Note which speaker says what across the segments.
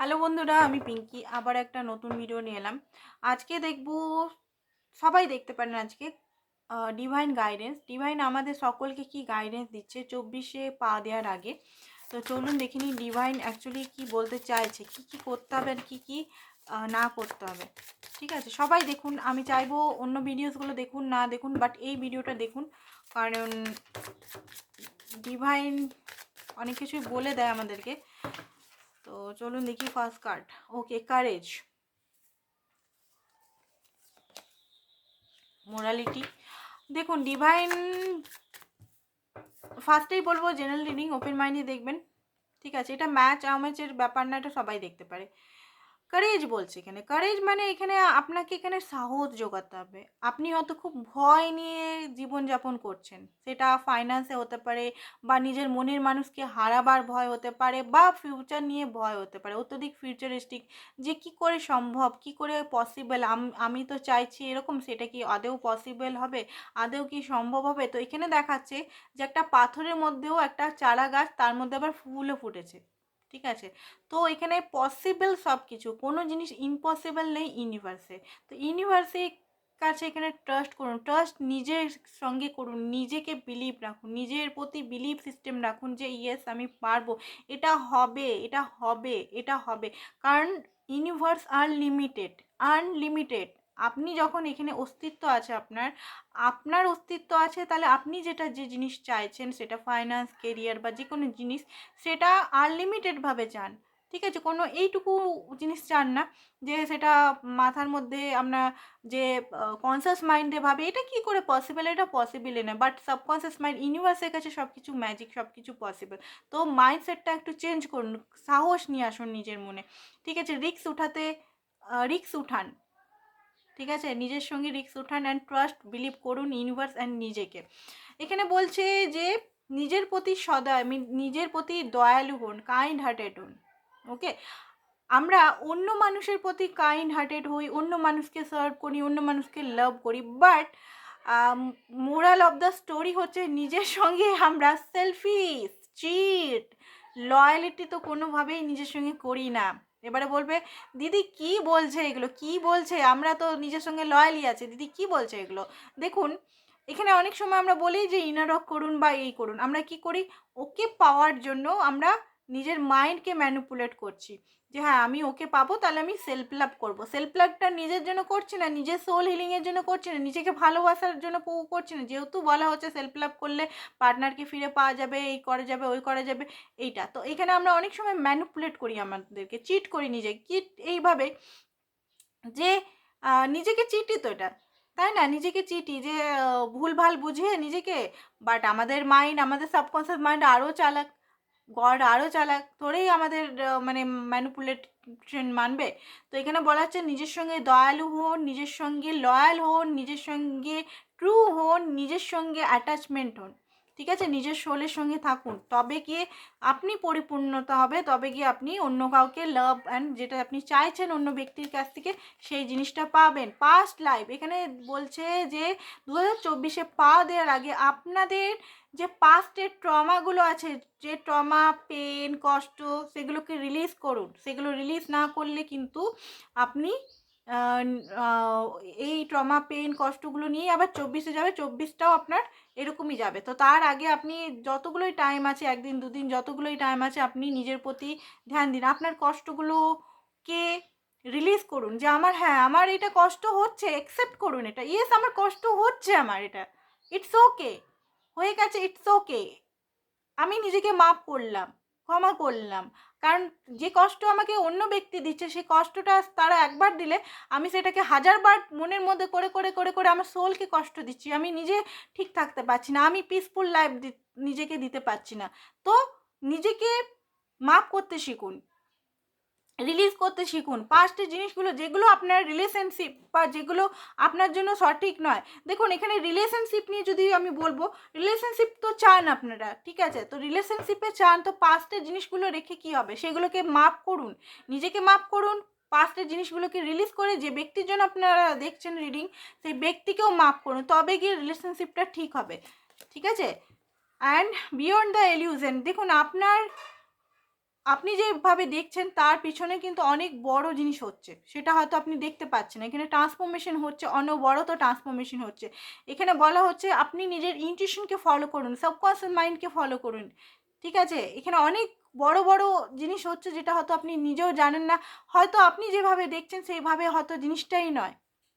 Speaker 1: Hello বন্ধুরা, আমি পিঙ্কি, আবার একটা নতুন ভিডিও নিয়ে এলাম। আজকে দেখব, সবাই দেখতে পারেন আজকে ডিভাইন গাইডেন্স ডিভাইন আমাদের সকলকে কি গাইডেন্স দিচ্ছে? চব্বিশে পা দেওয়ার আগে। তো চলুন দেখিনি ডিভাইন অ্যাকচুয়ালি কি বলতে চাইছে, কি কি করতে হবে আর কী কী না করতে হবে। ঠিক আছে, সবাই দেখুন, আমি চাইব অন্য ভিডিওসগুলো দেখুন, না দেখুন বাট এই ভিডিওটা দেখুন। কারণ ডিভাইন অনেক কিছুই বলে দেয় আমাদেরকে। তো চলুন দেখি first card okay courage morality দেখুন ডিভাইন ফার্স্টেই বলব জেনারেল রিডিং ওপেন মাইন্ডে দেখবেন। ঠিক আছে, এটা ম্যাচ আমেচের ব্যাপার না, এটা সবাই দেখতে পারে। কারেজ বলছে এখানে। কারেজ মানে এখানে আপনাকে এখানে সাহস জোগাতে হবে। আপনি হয়তো খুব ভয় নিয়ে জীবনযাপন করছেন। সেটা ফাইন্যান্সে হতে পারে বা নিজের মনের মানুষকে হারাবার ভয় হতে পারে বা ফিউচার নিয়ে ভয় হতে পারে। অত্যধিক ফিউচারিস্টিক যে কি করে সম্ভব, কি করে পসিবল আমি তো চাইছি এরকম, সেটা কি আদেও পসিবল হবে? আদেও কি সম্ভব হবে? তো এখানে দেখাচ্ছে যে একটা পাথরের মধ্যেও একটা চারা গাছ তার মধ্যে আবার ফুলও ফুটেছে। ঠিক আছে? তো এখানে পসিবল সব কিছু কোনো জিনিস ইম্পসিবল নেই ইউনিভার্সে তো ইউনিভার্সে কাছে এখানে ট্রাস্ট করুন ট্রাস্ট নিজের সঙ্গে করুন, নিজেকে বিলিভ রাখুন, নিজের প্রতি বিলিভ সিস্টেম রাখুন যে ইয়েস আমি পারব। এটা হবে এটা হবে এটা হবে। কারণ ইউনিভার্স আনলিমিটেড আনলিমিটেড আপনি যখন এখানে অস্তিত্ব আছে আপনার আপনার অস্তিত্ব আছে তাহলে আপনি যেটা যে জিনিস চাইছেন সেটা ফাইন্যান্স কেরিয়ার বা যে কোনো জিনিস সেটা আনলিমিটেডভাবে চান। ঠিক আছে? কোনো এইটুকু জিনিস চান না যে সেটা মাথার মধ্যে আমরা যে কনসিয়াস মাইন্ডে ভাবে, এটা কি করে পসিবল এটা পসিবলই না। বাট সাবকনসিয়াস মাইন্ড ইউনিভার্সের কাছে সব কিছু ম্যাজিক সব কিছু পসিবল তো মাইন্ডসেটটা একটু চেঞ্জ করুন, সাহস নিয়ে আসুন নিজের মনে। ঠিক আছে? রিক্স উঠাতে রিক্স উঠান। ঠিক আছে? নিজের সঙ্গে রিক্স উঠান অ্যান্ড ট্রাস্ট বিলিভ করুন ইউনিভার্স অ্যান্ড নিজেকে। এখানে বলছে যে, নিজের প্রতি সদয় নিজের প্রতি দয়ালু হন কাইন্ড হার্টেড হন ওকে আমরা অন্য মানুষের প্রতি কাইন্ড হার্টেড হই, অন্য মানুষকে সার্ভ করি, অন্য মানুষকে লাভ করি but moral of the story হচ্ছে নিজের সঙ্গে আমরা সেলফিস চিট লয়ালিটি তো কোনোভাবেই নিজের সঙ্গে করি না। এবারে বলবে, দিদি কি বলছে এগুলো? কি বলছে? আমরা তো নিজের সঙ্গে লয়ালি আছে। দিদি কি বলছে এগুলো? দেখুন, এখানে অনেক সময় আমরা বলি যে, ইনারক করুন বা এই করুন। আমরা কি করি? ওকে পাওয়ার জন্য আমরা নিজের মাইন্ডকে ম্যানুপুলেট করছি। যে হ্যাঁ আমি ওকে পাবো, তাহলে আমি সেলফ লাভ করব। সেলফ লাভটা নিজের জন্য করছি না, নিজের সোল হিলিংয়ের জন্য করছি না, নিজেকে ভালোবাসার জন্য করছি না। যেহেতু বলা হচ্ছে সেলফ লাভ করলে পার্টনারকে ফিরে পাওয়া যাবে, এই করা যাবে, ওই করা যাবে, এইটা। তো এখানে আমরা অনেক সময় ম্যানুপুলেট করি আমাদেরকে চিট করি নিজে। চিট এইভাবে যে নিজেকে চিটি তো এটা, তাই না? নিজেকে চিটি যে ভুলভাল বুঝিয়ে নিজেকে বাট আমাদের মাইন্ড আমাদের সাবকনসিয়াস মাইন্ড আরও চালাক। গড আরও চালাক তোরেই আমাদের মানে ম্যানুপুলেশন মানবে। তো এখানে বলা হচ্ছে নিজের সঙ্গে দয়ালু হন, নিজের সঙ্গে লয়াল হন, নিজের সঙ্গে ট্রু হন, নিজের সঙ্গে অ্যাটাচমেন্ট হন। ঠিক আছে? নিজের শোলের সঙ্গে থাকুন। তবে গিয়ে আপনি পরিপূর্ণতা হবে, তবে গিয়ে আপনি অন্য কাউকে লাভ অ্যান্ড যেটা আপনি চাইছেন অন্য ব্যক্তির কাছ থেকে সেই জিনিসটা পাবেন। পাস্ট লাইফ এখানে বলছে যে দু হাজার চব্বিশে পা দেওয়ার আগে আপনাদের যে পাস্টের ট্রমাগুলো আছে, যে ট্রমা পেন কষ্ট, সেগুলোকে রিলিজ করুন। সেগুলো রিলিজ না করলে কিন্তু আপনি এই ট্রমা পেন কষ্টগুলো নিয়ে আবার চব্বিশে যাবে, চব্বিশটাও আপনার এরকমই যাবে। তো তার আগে আপনি যতগুলোই টাইম আছে, একদিন, দুদিন যতগুলোই টাইম আছে, আপনি নিজের প্রতি ধ্যান দিন। আপনার কষ্টগুলোকে রিলিজ করুন? যে আমার হ্যাঁ আমার এটা কষ্ট হচ্ছে অ্যাকসেপ্ট করুন এটা। ইয়েস আমার কষ্ট হচ্ছে আমার এটা। ইটস ওকে হয়ে গেছে ইটস ওকে আমি নিজেকে মাফ করলাম, ক্ষমা করলাম। কারণ যে কষ্ট আমাকে অন্য ব্যক্তি দিচ্ছে, সেই কষ্টটা তারা একবার দিলে আমি সেটাকে হাজারবার মনের মধ্যে করে করে করে করে আমার সোলকে কষ্ট দিচ্ছি। আমি নিজে ঠিক থাকতে পারছি না, আমি পিসফুল লাইফ নিজেকে দিতে পারছি না। তো নিজেকে মাফ করতে শিখুন। রিলিজ করতে শিখুন। পাস্টের জিনিসগুলো যেগুলো আপনার রিলেশনশিপ বা যেগুলো আপনার জন্য সঠিক নয়। দেখুন, এখানে রিলেশনশিপ নিয়ে যদি আমি বলব রিলেশনশিপ তো চান আপনারা, ঠিক আছে? তো রিলেশনশিপে চান, তো পাস্টের জিনিসগুলো রেখে কি হবে? সেগুলোকে মাপ করুন। নিজেকে মাপ করুন পাস্টের জিনিসগুলোকে রিলিজ করে যে ব্যক্তির জন্য আপনারা দেখছেন রিডিং সেই ব্যক্তিকেও মাপ করুন, তবে গিয়ে রিলেশনশিপটা ঠিক হবে। ঠিক আছে? অ্যান্ড বিয়ন্ড দ্য এলিউশন দেখুন, আপনার আপনি যেভাবে দেখছেন, তার পিছনে কিন্তু অনেক বড় জিনিস হচ্ছে। সেটা হয়তো আপনি দেখতে পাচ্ছেন এখানে ট্রান্সফরমেশন হচ্ছে, অনবরত ট্রান্সফরমেশন হচ্ছে। এখানে বলা হচ্ছে, আপনি নিজের ইনটিউশনকে ফলো করুন সাবকনসিয়াস মাইন্ডকে ফলো করুন। ঠিক আছে? এখানে অনেক বড় বড় জিনিস হচ্ছে যেটা হয়তো আপনি নিজেও জানেন না। হয়তো আপনি যেভাবে দেখছেন, সেইভাবে হয়তো জিনিসটাই নয়।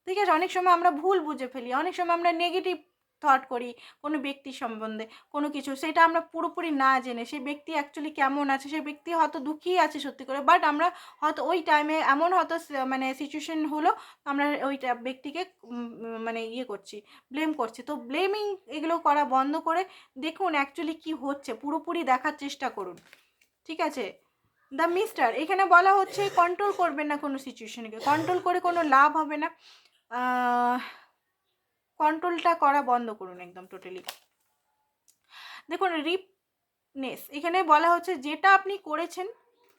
Speaker 1: ঠিক আছে? অনেক সময় আমরা ভুল বুঝে ফেলি, অনেক সময় আমরা নেগেটিভ থট করি, কোনো ব্যক্তি সম্বন্ধে, কোনো কিছু। সেটা আমরা পুরোপুরি না জেনে, সেই ব্যক্তি অ্যাকচুয়ালি কেমন আছে, সেই ব্যক্তি হয়তো দুঃখী আছে সত্যি করে বাট আমরা হয়তো ওই টাইমে এমন হয়তো মানে সিচুয়েশন হলো, আমরা ওই ব্যক্তিকে মানে ইয়ে করছি ব্লেম করছি। তো ব্লেমিং এগুলো করা বন্ধ করে দেখুন অ্যাকচুয়ালি কি হচ্ছে, পুরোপুরি দেখার চেষ্টা করুন। ঠিক আছে? দ্য মিস্টার এখানে বলা হচ্ছে কন্ট্রোল করবেন না কোনো সিচুয়েশনকে কন্ট্রোল করে কোনো লাভ হবে না। কন্ট্রোলটা করা বন্ধ করুন একদম টোটালি দেখুন রিপনেস এখানে বলা হচ্ছে যেটা আপনি করেছেন,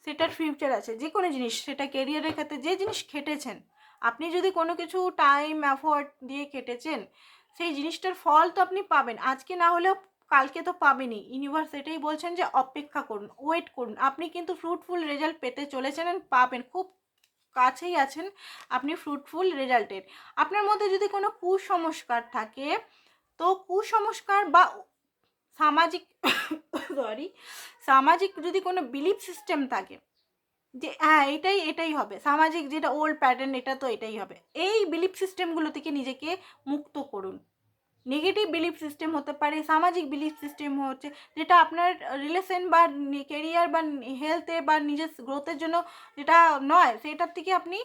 Speaker 1: সেটার ফিউচার আছে। যে কোনো জিনিস, সেটা কেরিয়ারের ক্ষেত্রে যে জিনিস খেটেছেন, আপনি যদি কোনো কিছু টাইম অ্যাফোর্ড দিয়ে খেটেছেন, সেই জিনিসটার ফল তো আপনি পাবেন। আজকে না হলেও কালকে তো পাবেনই। ইউনিভার্স এটাই বলছেন যে অপেক্ষা করুন ওয়েট করুন। আপনি কিন্তু ফ্রুটফুল রেজাল্ট পেতে চলেছেন পাবেন। খুব কাছেই আছেন, আপনি ফ্রুটফুল রেজাল্টের আপনার মধ্যে যদি কোনো কুসংস্কার থাকে, তো কুসংস্কার বা সামাজিক সরি সামাজিক যদি কোনো বিলিফ সিস্টেম থাকে, যে হ্যাঁ এটাই এটাই হবে, সামাজিক যেটা ওল্ড প্যাটার্ন এটা তো এটাই হবে, এই বিলিফ সিস্টেমগুলো থেকে নিজেকে মুক্ত করুন। নেগেটিভ বিলিফ সিস্টেম হতে পারে, সামাজিক বিলিফ সিস্টেম হচ্ছে, যেটা আপনার রিলেশন বা কেরিয়ার বা হেলথে বা নিজের গ্রোথের জন্য যেটা নয়, সেটার থেকে আপনি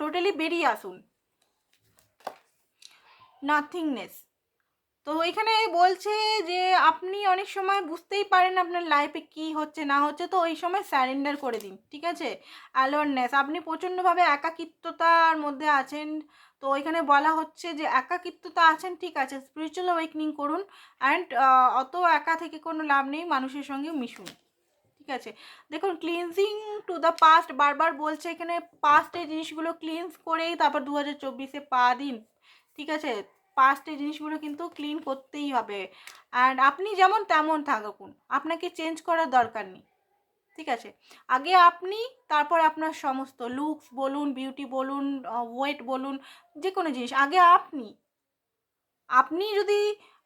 Speaker 1: টোটালি বেরিয়ে আসুন। নাথিংনেস তো এখানে বলছে যে আপনি অনেক সময় বুঝতেই পারেন আপনার লাইফে কি হচ্ছে, না হচ্ছে, তো ওই সময় স্যারেন্ডার করে দিন, ঠিক আছে? অ্যালোননেস আপনি প্রচণ্ডভাবে একাকিত্বতার মধ্যে আছেন তো এখানে বলা হচ্ছে যে, একাকিত্বতা আছেন, ঠিক আছে স্পিরিচুয়াল অ্যাওয়েকনিং করুন অ্যান্ড অত একা থেকে কোনো লাভ নেই, মানুষের সঙ্গে মিশুন, ঠিক আছে? দেখুন ক্লিনজিং টু দ্য পাস্ট বারবার বলছে এখানে পাস্টের জিনিসগুলো ক্লিনস করেই তারপর দু হাজার চব্বিশে পা দিন, ঠিক আছে? পাস্টের জিনিসগুলো কিন্তু ক্লিন করতেই হবে অ্যান্ড আপনি যেমন তেমন থাকুন, আপনাকে চেঞ্জ করার দরকার নেই। ঠিক আছে? আগে আপনি, তারপর আপনার সমস্ত লুকস বলুন বিউটি বলুন ওয়েট বলুন যে কোনো জিনিস, আগে আপনি আপনি যদি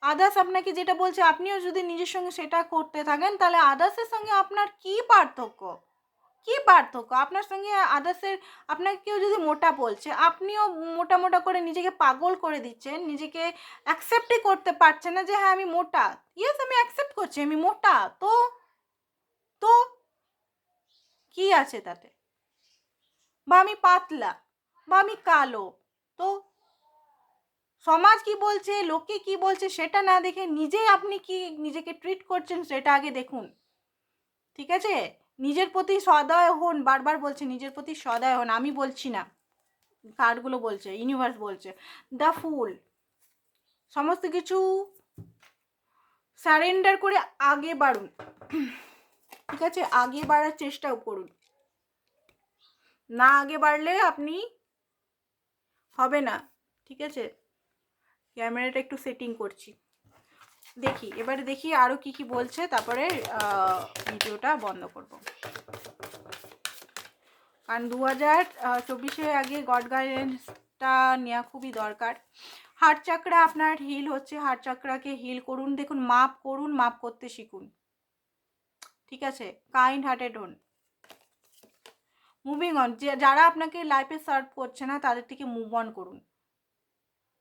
Speaker 1: আদার্স আপনাকে যেটা বলছে, আপনিও যদি নিজের সঙ্গে সেটা করতে থাকেন, তাহলে আদার্সের সঙ্গে আপনার কি পার্থক্য? কি পার্থক্য? আপনার সঙ্গে আদার্সের আপনাকে কেউ যদি মোটা বলছে, আপনিও মোটা মোটা করে নিজেকে পাগল করে দিচ্ছেন, নিজেকে অ্যাকসেপ্টই করতে পারছেন না যে হ্যাঁ আমি মোটা। ইয়েস আমি অ্যাকসেপ্ট করছি, আমি মোটা। তো? তো? কি আছে তাতে? বা আমি পাতলা, বা আমি কালো, তো সমাজ কি বলছে লোকে কি বলছে সেটা না দেখে নিজে আপনি কি নিজেকে ট্রিট করছেন সেটা আগে দেখুন। ঠিক আছে? নিজের প্রতি সদয় হন, বারবার বলছে নিজের প্রতি সদয় হন, আমি বলছি না। কার্ডগুলো বলছে? ইউনিভার্স বলছে। দ্য ফুল সমস্ত কিছু স্যারেন্ডার করে আগে বাড়ুন। ঠিক আছে? আগে বাড়ার চেষ্টাও করুন। না আগে বাড়লে আপনি হবে না, ঠিক আছে? ক্যামেরাটা একটু সেটিং করছি। দেখি, এবারে দেখি আরও কি কি বলছে, তারপরে ভিডিওটা বন্ধ করব। কারণ দু হাজার চব্বিশে আগে গড গাইডেন্সটা নেওয়া খুবই দরকার। হার্ট চাকরা আপনার হিল হচ্ছে হার্ট চাকরাকে হিল করুন, দেখুন, মাপ করুন, মাপ করতে শিখুন। ঠিক আছে? কাইন্ড হার্টেড হন। মুভিং অন যারা আপনাকে লাইফে সার্ভ করছে না, তাদের থেকে মুভ অন করুন।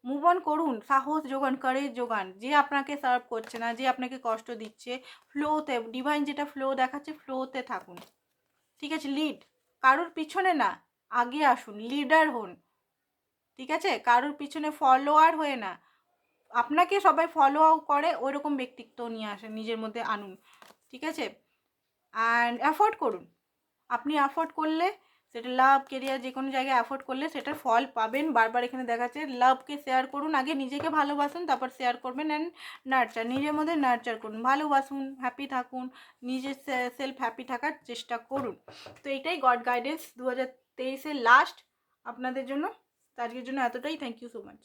Speaker 1: মুভ অন করুন, সাহস যোগান কারেজ যোগান। যে আপনাকে সার্ভ করছে না, যে আপনাকে কষ্ট দিচ্ছে ফ্লোতে ডিভাইন যেটা ফ্লো দেখাচ্ছে ফ্লোতে থাকুন। ঠিক আছে? লিড কারোর পিছনে না, আগে আসুন লিডার হন। ঠিক আছে? কারোর পিছনে ফলোয়ার হয়ে না, আপনাকে সবাই ফলো করে ওই রকম ব্যক্তিত্ব নিয়ে আসেন, নিজের মধ্যে আনুন। ঠিক আছে? অ্যান্ড অ্যাফোর্ড করুন। আপনি অ্যাফোর্ড করলে সেটা লাভ কেরিয়ার যে কোনো জায়গায় অ্যাফোর্ড করলে সেটার ফল পাবেন। বারবার এখানে দেখাচ্ছে লাভকে শেয়ার করুন। আগে নিজেকে ভালোবাসুন, তারপর শেয়ার করবেন অ্যান্ড নার্চার নিজের মধ্যে নার্চার করুন, ভালোবাসুন হ্যাপি থাকুন, নিজের সেলফ হ্যাপি থাকার চেষ্টা করুন। তো এটাই গড গাইডেন্স দু হাজার লাস্ট আপনাদের জন্য, আজকের জন্য এতটাই। Thank you so much